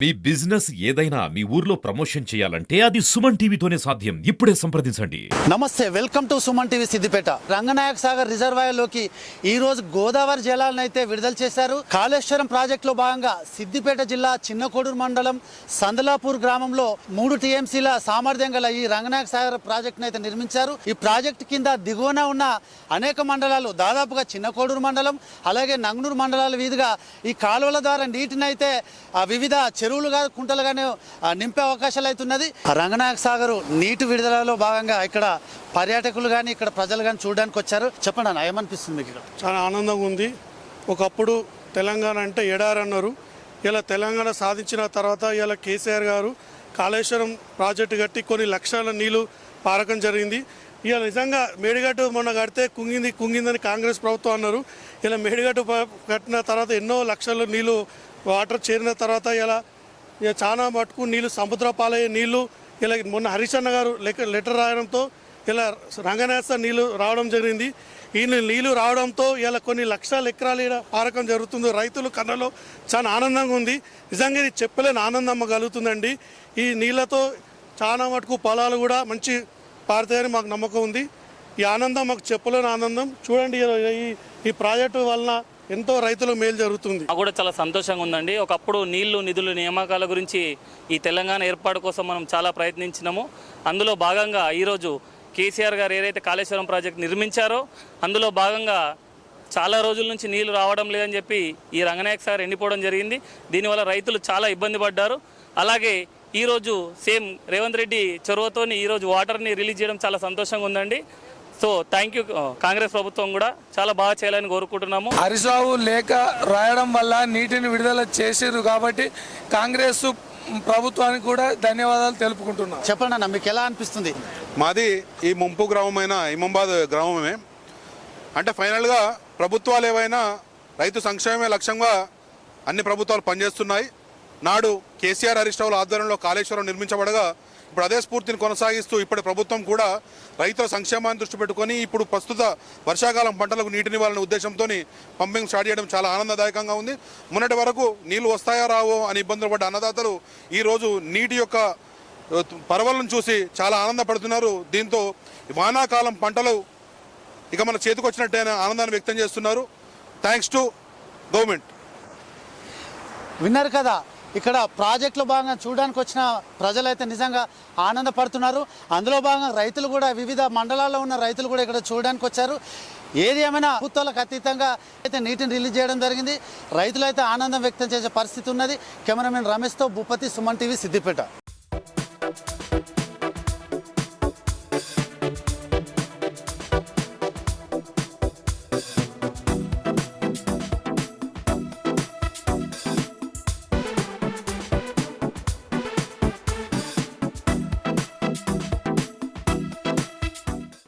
మీ business ఏదైనా మీ ఊర్లో promotion చేయాలంటే అది సుమన్ టీవీతోనే సాధ్యం. ఇప్పుడే సంప్రదించండి. నమస్తే welcome to Suman TV Siddipet. Ranganayaka Sagar రిజర్వాయర్లోకి ఈ రోజు గోదావరి జలాలను అయితే విడుదల చేశారు. కాళేశ్వరం ప్రాజెక్టులో భాగంగా సిద్దిపేట జిల్లా చిన్నకోడూరు మండలం సందలాపూర్ గ్రామంలో మూడు టీఎంసీల సామర్థ్యం గల ఈ రంగనాయక సాగర్ ప్రాజెక్టును అయితే నిర్మించారు. ఈ ప్రాజెక్టు కింద దిగువన ఉన్న అనేక మండలాలు దాదాపుగా చిన్నకోడూరు మండలం అలాగే నంగనూరు మండలాల వీధిగా ఈ కాలువల ద్వారా నీటిని అయితే ఆ, వివిధ చెరువులుగా కుంటలుగానే ఆ, నింపే అవకాశాలు అయితే ఉన్నది. ఆ. రంగనాయక సాగర్ నీటి విడుదలలో భాగంగా ఇక్కడ పర్యాటకులు కానీ ఇక్కడ ప్రజలు కానీ చూడడానికి వచ్చారు. చెప్పండి అన్న ఏమనిపిస్తుంది మీకు ఇక్కడ? చాలా ఆనందంగా ఉంది. ఒకప్పుడు తెలంగాణ అంటే ఎడారి అన్నారు ఇలా తెలంగాణ సాధించిన తర్వాత ఇలా కేసీఆర్ గారు కాళేశ్వరం ప్రాజెక్టు కట్టి కొన్ని లక్షల నీళ్ళు పారకం జరిగింది. ఇలా నిజంగా మేడిగట్టు మొన్న కడితే కుంగింది కుంగిందని కాంగ్రెస్ ప్రభుత్వం అన్నారు. ఇలా మేడిగట్టు కట్టిన తర్వాత ఎన్నో లక్షల నీళ్ళు వాటర్ చేరిన తర్వాత ఇలా ఇక చాలా మటుకు నీళ్ళు సముద్ర పాలయ్యే నీళ్ళు ఇలా మొన్న హరిశన్న గారు లెక్క లెటర్ రాయడంతో ఇలా రంగనాథ నీళ్ళు రావడం జరిగింది. ఈ నీళ్ళు రావడంతో ఇలా కొన్ని లక్షల ఎకరాలు పారకం జరుగుతుంది. రైతులు కళ్ళలో చాలా ఆనందంగా ఉంది. నిజంగా ఇది చెప్పలేని ఆనందం కలుగుతుందండి. ఈ నీళ్ళతో చాలా మటుకు పొలాలు కూడా మంచి పారుతాయని మాకు నమ్మకం ఉంది. ఈ ఆనందం మాకు చెప్పలేని ఆనందం. చూడండి ఈ ఈ ప్రాజెక్టు వలన ఎంతో రైతుల మేలు జరుగుతుంది. ఆ కూడా చాలా సంతోషంగా ఉందండి. ఒకప్పుడు నీళ్ళు నిధులు నియామకాల గురించి ఈ తెలంగాణ ఏర్పాటు కోసం మనం చాలా ప్రయత్నించినాము. అందులో భాగంగా ఈరోజు కేసీఆర్ గారు ఏదైతే కాళేశ్వరం ప్రాజెక్ట్ నిర్మించారో అందులో భాగంగా చాలా రోజుల నుంచి నీళ్ళు రావడం లేదని చెప్పి ఈ రంగనాయక్ సార్ ఎండిపోవడం జరిగింది. దీనివల్ల రైతులు చాలా ఇబ్బంది పడ్డారు. అలాగే ఈరోజు సేమ్ రేవంత్ రెడ్డి చొరవతోని ఈరోజు వాటర్ని రిలీజ్ చేయడం చాలా సంతోషంగా ఉందండి. సో థ్యాంక్ యూ కాంగ్రెస్ ప్రభుత్వం కూడా చాలా బాగా చేయాలని కోరుకుంటున్నాము. హరిసావు లేఖ రాయడం వల్ల నీటిని విడుదల చేసిర్రు కాబట్టి కాంగ్రెస్ ప్రభుత్వానికి కూడా ధన్యవాదాలు తెలుపుకుంటున్నాం. చెప్పండి అన్న మీకు ఎలా అనిపిస్తుంది? మాది ఈ ముంపు గ్రామమైన ఇమంబాద్ గ్రామమే. అంటే ఫైనల్గా ప్రభుత్వాలు ఏవైనా రైతు సంక్షేమమే లక్ష్యంగా అన్ని ప్రభుత్వాలు పనిచేస్తున్నాయి. నాడు కేసీఆర్ హరీష్ రావుల ఆధ్వర్యంలో కాళేశ్వరం నిర్మించబడగా ఇప్పుడు అదే స్ఫూర్తిని కొనసాగిస్తూ ఇప్పటి ప్రభుత్వం కూడా రైతుల సంక్షేమాన్ని దృష్టి పెట్టుకొని ఇప్పుడు ప్రస్తుత వర్షాకాలం పంటలకు నీటినివ్వాలనే ఉద్దేశంతో పంపింగ్ స్టార్ట్ చేయడం చాలా ఆనందదాయకంగా ఉంది. మొన్నటి వరకు నీళ్ళు వస్తాయా రావో అని ఇబ్బందులు పడ్డ అన్నదాతలు ఈరోజు నీటి యొక్క పర్వలను చూసి చాలా ఆనందపడుతున్నారు. దీంతో వానాకాలం పంటలు ఇక మన చేతికి ఆనందాన్ని వ్యక్తం చేస్తున్నారు. Thanks to government. విన్నారు కదా ఇక్కడ ప్రాజెక్టులో భాగంగా చూడడానికి వచ్చిన ప్రజలైతే నిజంగా ఆనందపడుతున్నారు. అందులో భాగంగా రైతులు కూడా వివిధ మండలాల్లో ఉన్న రైతులు కూడా ఇక్కడ చూడడానికి వచ్చారు. ఏది ఏమైనా ప్రభుత్వాలకు అతీతంగా అయితే నీటిని రిలీజ్ చేయడం జరిగింది. రైతులైతే ఆనందం వ్యక్తం చేసే పరిస్థితి ఉన్నది. కెమెరామెన్ రమేష్తో భూపతి సుమన్ టీవీ సిద్దిపేట.